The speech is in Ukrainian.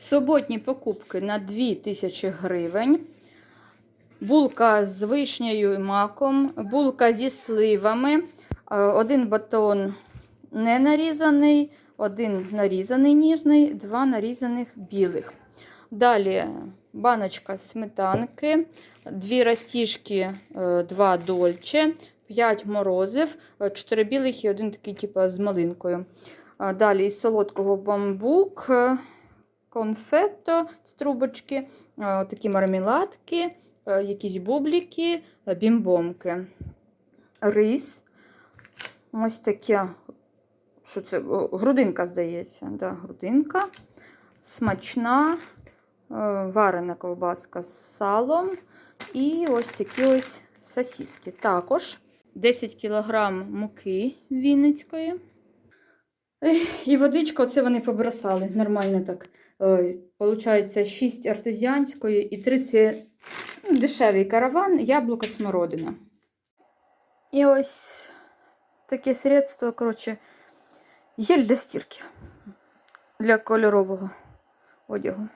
Суботні покупки на 2000 гривень. Булка з вишнею і маком, булка зі сливами, е, один батон не нарізаний, один нарізаний ніжний, два нарізаних білих. Далі баночка сметанки, дві растіжки, е, два дольче, 5 морозив, 4 білих і один такий, типу, з малинкою. Далі із солодкого бамбук, е, конфетто з трубочки, е, такі мармеладки, е, якісь бубліки, е, бімбомки. Рис. Ось таке, що це? Грудинка, здається. Да, грудинка. Смачна, варена ковбаска з салом. І ось такі ось сосиски. Також 10 кг муки вінницької. І водичка, оце вони побросали. Нормально так. Е, Получається 6 артезіанської і 30 ну, дешевий караван, яблуко смородина. І ось таке средство, коротше, гель для стірки для кольорового одягу.